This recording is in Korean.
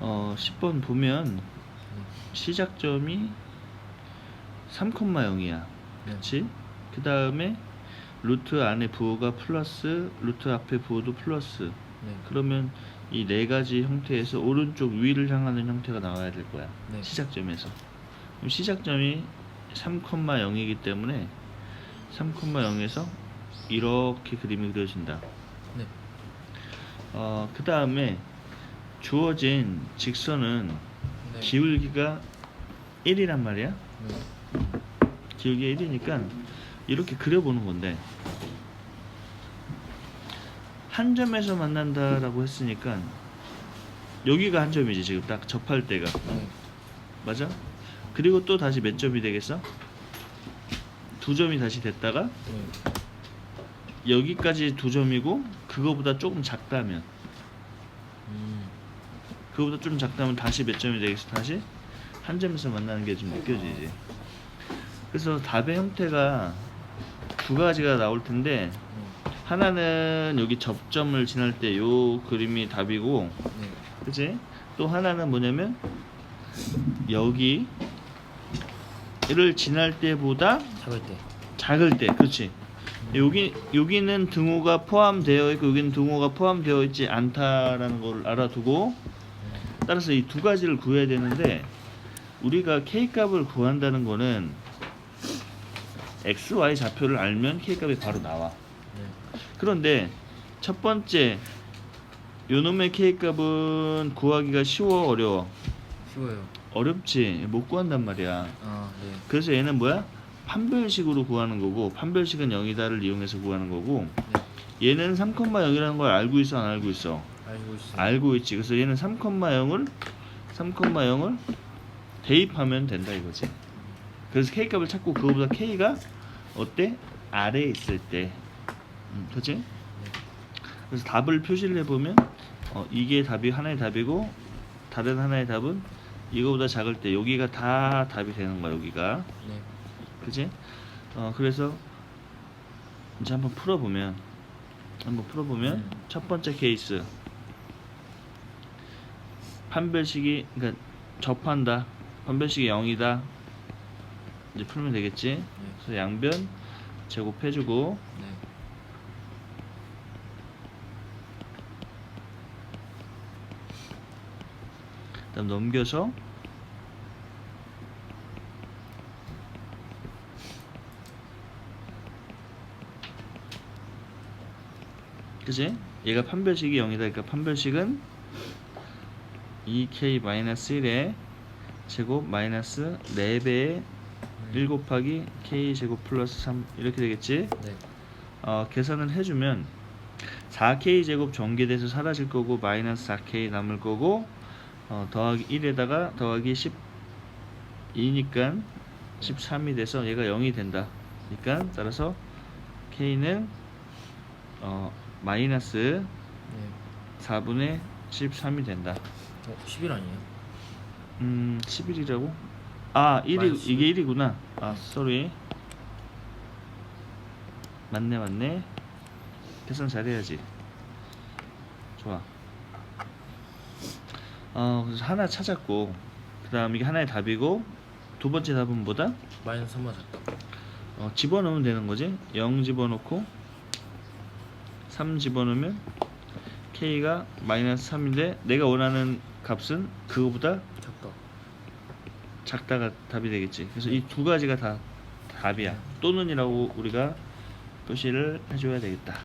어 10번 보면 시작점이 3,0이야. 네. 그치? 그 다음에 루트 안에 부호가 플러스 루트 앞에 부호도 플러스 네. 그러면 이 네 가지 형태에서 오른쪽 위를 향하는 형태가 나와야 될 거야 네. 시작점에서 그럼 시작점이 3,0이기 때문에 3,0에서 이렇게 그림이 그려진다 네. 어, 그 다음에 주어진 직선은 네. 기울기가 1이란 말이야 네. 기울기가 1이니까 이렇게 그려보는 건데 한 점에서 만난다라고 했으니까 여기가 한 점이지 지금 딱 접할 때가 네. 맞아? 그리고 또 다시 몇 점이 되겠어? 두 점이 다시 됐다가 네. 여기까지 두 점이고 그거보다 조금 작다면 음. 그거보다 좀 작다면 다시 몇 점이 되겠어? 다시 한 점에서 만나는 게 좀 느껴지지. 그래서 답의 형태가 두 가지가 나올 텐데 네. 하나는 여기 접점을 지날 때 요 그림이 답이고, 네. 그치? 또 하나는 뭐냐면 여기 를 지날 때보다 작을 때. 작을 때, 그렇지? 여기 여기는 등호가 포함되어 있고 여기는 등호가 포함되어 있지 않다라는 걸 알아두고 따라서 이 두 가지를 구해야 되는데 우리가 k 값을 구한다는 거는 x, y 좌표를 알면 k 값이 바로 나와. 네. 그런데 첫 번째 요놈의 k 값은 구하기가 쉬워 어려워 쉬워요. 어렵지 못 구한단 말이야. 아, 네. 그래서 얘는 뭐야? 판별식으로 구하는 거고 판별식은 0이다를 이용해서 구하는 거고 네. 얘는 3,0이라는 걸 알고 있어 안 알고 있어? 알고 있어요. 알고 있지. 그래서 얘는 3,0을 3,0을 대입하면 된다 이거지. 그래서 k 값을 찾고 그거보다 k가 어때? 아래에 있을 때. 음, 그렇지? 그래서 답을 표시를 해보면 어, 이게 답이 하나의 답이고 다른 하나의 답은 이거보다 작을 때 여기가 다 답이 되는 거야 여기가. 네. 그지? 어 그래서 이제 한번 풀어보면 한번 풀어보면 음. 첫 번째 케이스 판별식이 그러니까 접한다 판별식이 0이다 이제 풀면 되겠지 네. 그래서 양변 제곱해주고 네. 그다음 넘겨서 그지? 얘가 판별식이 0이다 그러니까 판별식은 2k-1의 제곱 마이너스 4배의 1 곱하기 k 제곱 플러스 3 이렇게 되겠지? 네. 어, 계산을 해주면 4k 제곱 전개돼서 사라질 거고 마이너스 4k 남을 거고 어, 더하기 1에다가 더하기 12니까 13이 돼서 얘가 0이 된다. 그러니까 따라서 k는 어, 마이너스 네. 4분의 13이 된다. 어, 10일 아니에요? 음, 11이라고? 아, 1이 마이너스 이게 1이구나. 아, 쏘리. 맞네, 맞네. 계산 잘해야지. 좋아. 어, 그래서 하나 찾았고, 그 다음 이게 하나의 답이고, 두 번째 답은 뭐다? 마이너스 3만 작다. 어, 집어넣으면 되는 거지. 0 집어넣고 3 집어넣으면 k가 마이너스 3인데 내가 원하는 값은 그거보다 작다. 작다가 답이 되겠지. 그래서 이 두 가지가 다 답이야. 또는이라고 우리가 표시를 해줘야 되겠다.